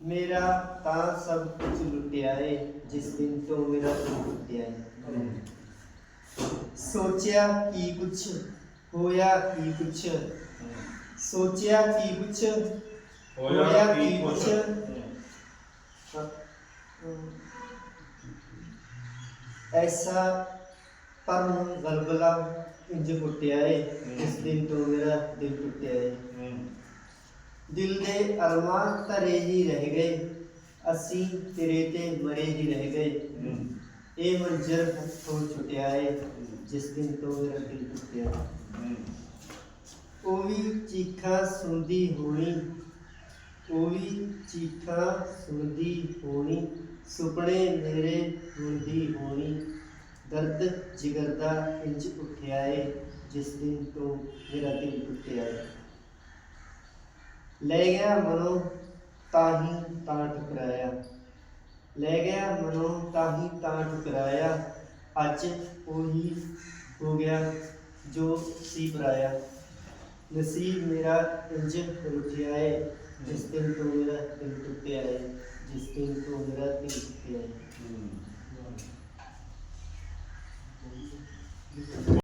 ਮੇਰਾ ਤਾਂ ਸਭ ਕੁਝ ਲੁੱਟਿਆ ਏ ਜਿਸ ਦਿਨ ਤੋਂ ਮੇਰਾ ਦਿਲ ਟੁੱਟਿਆ ਏ ਸੋਚਿਆ ਕੀ ਕੁਛ ਹੋਇਆ ਕੀ ਕੁਛ ਸੋਚਿਆ ਕੀ ਕੁਛ ਹੋਇਆ ਕੀ ਕੁਛ ਐਸਾ ਪਰਮ ਗਲਬਲਾ ਇੰਜ ਫੁੱਟਿਆ ਏ ਜਿਸ ਦਿਨ ਤੋਂ ਮੇਰਾ ਦਿਲ ਦੇ ਅਰਮਾਨ ਧਰੇ ਹੀ ਰਹਿ ਗਏ ਅਸੀਂ ਤੇਰੇ ਤੇ ਮਰੇ ਹੀ ਰਹਿ ਗਏ। ਇਹ ਮੰਜ਼ਰ ਹੱਥੋਂ ਛੁੱਟਿਆ ਏ ਜਿਸ ਦਿਨ ਤੋਂ ਮੇਰਾ ਦਿਲ ਟੁੱਟਿਆ। ਉਹ ਵੀ ਚੀਖਾਂ ਸੁਣਦੀ ਹੋਣੀ ਉਹ ਵੀ ਚੀਖਾਂ ਸੁਣਦੀ ਹੋਣੀ ਸੁਪਨੇ ਮੇਰੇ ਹੁੰਦੀ ਹੋਣੀ। ਦਰਦ ਜਿਗਰ ਦਾ ਇੰਜ ਉੱਠਿਆ ਏ ਜਿਸ ਦਿਨ ਤੋਂ ਮੇਰਾ ਦਿਲ ਟੁੱਟਿਆ ਏ। ਲੈ ਗਿਆ ਮਨੋਂ ਤਾਹੀ ਤਾਂ ਠੁਕਰਾਇਆ। ਲੈ ਗਿਆ ਮਨੋਂ ਤਾਹੀ ਤਾਂ ਠੁਕਰਾਇਆ। ਅੱਜ ਉਹੀ ਹੋ ਗਿਆ ਜੋ ਸੀ ਪਰਾਇਆ। ਨਸੀਬ ਮੇਰਾ ਇੰਜ ਰੁਠਿਆ ਹੈ ਜਿਸ ਦਿਨ ਤੋਂ ਮੇਰਾ ਦਿਲ ਟੁੱਟਿਆ ਹੈ ਜਿਸ ਦਿਨ ਤੋਂ ਮੇਰਾ ਦਿਲ ਟੁੱਟਿਆ ਏ।